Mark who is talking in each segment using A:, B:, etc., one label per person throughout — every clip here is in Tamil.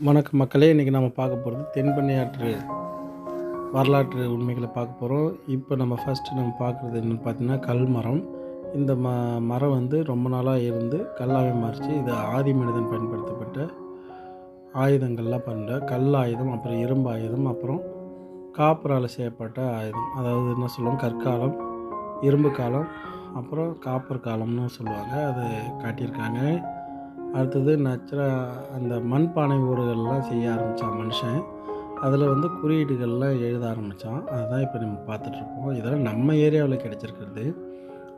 A: வணக்க மக்களே இன்றைக்கி நம்ம பார்க்க போகிறது தென்பண்ணையாற்று வரலாற்று உண்மைகளை பார்க்க போகிறோம் இப்போ நம்ம ஃபஸ்ட்டு நம்ம பார்க்குறது என்னென்னு பார்த்தீங்கன்னா கல் மரம். இந்த ம மரம் வந்து ரொம்ப நாளாக இருந்து கல்லாகவே மாறிச்சு. இது ஆதி மனிதன் பயன்படுத்தப்பட்ட ஆயுதங்கள்லாம் பண்ணுற கல் ஆயுதம் அப்புறம் இரும்பு ஆயுதம் அப்புறம் காப்பரால் செய்யப்பட்ட ஆயுதம். அதாவது என்ன சொல்லுவோம் கற்காலம் இரும்பு காலம் அப்புறம் காப்பர் காலம்னு சொல்லுவாங்க. அது காட்டியிருக்காங்க. அடுத்தது நச்சரா அந்த மண்பானை ஊடுகள்லாம் செய்ய ஆரம்பித்தான் மனுஷன். அதில் வந்து குறியீடுகள்லாம் எழுத ஆரம்பித்தான் அதுதான் இப்போ நம்ம பார்த்துட்ருக்கோம் இதெல்லாம் நம்ம ஏரியாவில் கிடச்சிருக்கிறது.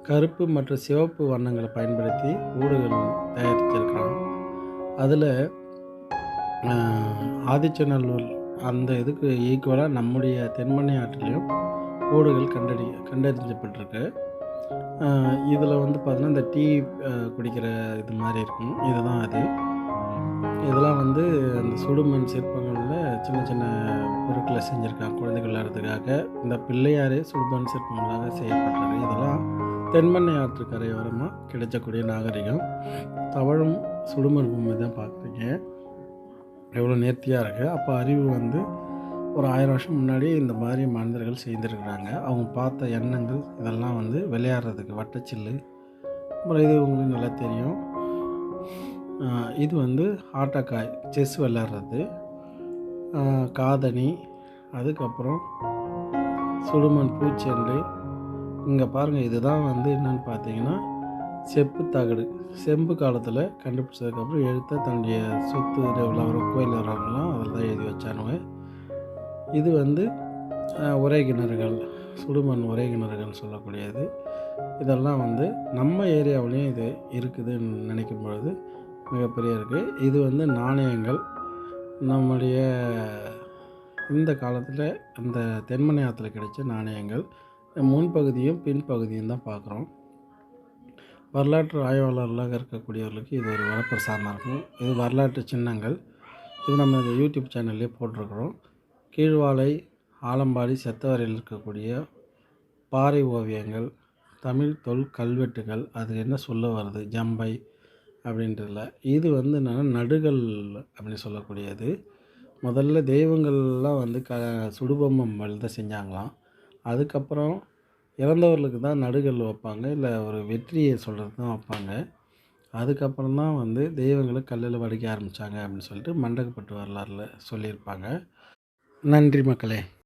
A: கருப்பு மற்றும் சிவப்பு வண்ணங்களை பயன்படுத்தி ஊடுகள் தயாரிச்சிருக்கிறான். அதில் ஆதிச்சநல்லூர் அந்த இதுக்கு ஈக்குவலாக நம்முடைய தென்மணி ஆற்றிலையும் ஓடுகள் கண்டறி கண்டறிஞ்சப்பட்டிருக்கு. இதில் வந்து பார்த்தீங்கன்னா இந்த டீ குடிக்கிற இது மாதிரி இருக்கும். இதுதான் அது. இதெல்லாம் வந்து அந்த சுடுமண் சிற்பங்களில் சின்ன சின்ன பொருட்களை செஞ்சுருக்காங்க குழந்தைகள் விளையாடுறதுக்காக. இந்த பிள்ளையாரே சுடுமண் சிற்பங்களாக செய்யப்பட்டது. இதெல்லாம் தென்மண்ணை ஆற்று கரையோரமாக கிடைக்கக்கூடிய நாகரிகம். தவழும் சுடுமண் பூமி தான் பார்க்குறீங்க எவ்வளோ நேர்த்தியாக இருக்குது அப்போ அறிவு வந்து ஒரு ஆயிரம் வருஷம் முன்னாடி இந்த மாதிரி மனிதர்கள் செய்திருக்கிறாங்க. அவங்க பார்த்த எண்ணங்கள் இதெல்லாம் வந்து விளையாடுறதுக்கு வட்டச்சில்லு. அப்புறம் இது உங்களுக்கு நல்லா தெரியும். இது வந்து ஆட்டக்காய் செஸ் விளையாடுறது. காதணி அதுக்கப்புறம் சுடுமண் பூச்செண்டு. இங்கே பாருங்கள் இதுதான் வந்து என்னென்னு பார்த்தீங்கன்னா செப்பு தகடு. செம்பு காலத்தில் கண்டுபிடிச்சதுக்கப்புறம் எழுத்த தன்னுடைய சொத்து வர கோயில் வர்றாங்கலாம் இது வந்து உரை கிணறுகள் சுடுமண் உரை கிணறுகள் சொல்லக்கூடியது. இதெல்லாம் வந்து நம்ம ஏரியாவிலையும் இது இருக்குதுன்னு நினைக்கும் பொழுது மிகப்பெரிய இருக்குது இது வந்து நாணயங்கள். நம்முடைய இந்த காலத்தில் அந்த தென்மனை ஆற்றுல கிடைச்ச நாணயங்கள். முன்பகுதியும் பின்பகுதியும் தான் பார்க்குறோம் வரலாற்று ஆய்வாளர்களாக இருக்கக்கூடியவர்களுக்கு இது ஒரு வரப்பிரசாரமாக இருக்கும். இது வரலாற்று சின்னங்கள். இது நம்ம இந்த யூடியூப் சேனல்லே போட்டிருக்கிறோம். கீழ்வாலை ஆலம்பாடி செத்தவரையில் இருக்கக்கூடிய பாறை ஓவியங்கள் தமிழ் தொல் கல்வெட்டுகள் அது என்ன சொல்ல வருது ஜம்பை அப்படின்றதில். இது வந்து என்னென்னா நடுகள் அப்படின்னு சொல்லக்கூடியது. முதல்ல தெய்வங்கள்லாம் வந்து க சுடுபொம்மம் தான் செஞ்சாங்களாம். அதுக்கப்புறம் இறந்தவர்களுக்கு தான் நடுகள் வைப்பாங்க இல்லை ஒரு வெற்றியை சொல்கிறது தான் வைப்பாங்க. அதுக்கப்புறம் தான் வந்து தெய்வங்களை கல்லில் வடிக்க ஆரம்பித்தாங்க அப்படின்னு சொல்லிட்டு மண்டகப்பட்டு வரலாறில் சொல்லியிருப்பாங்க. நன்றி மக்களே.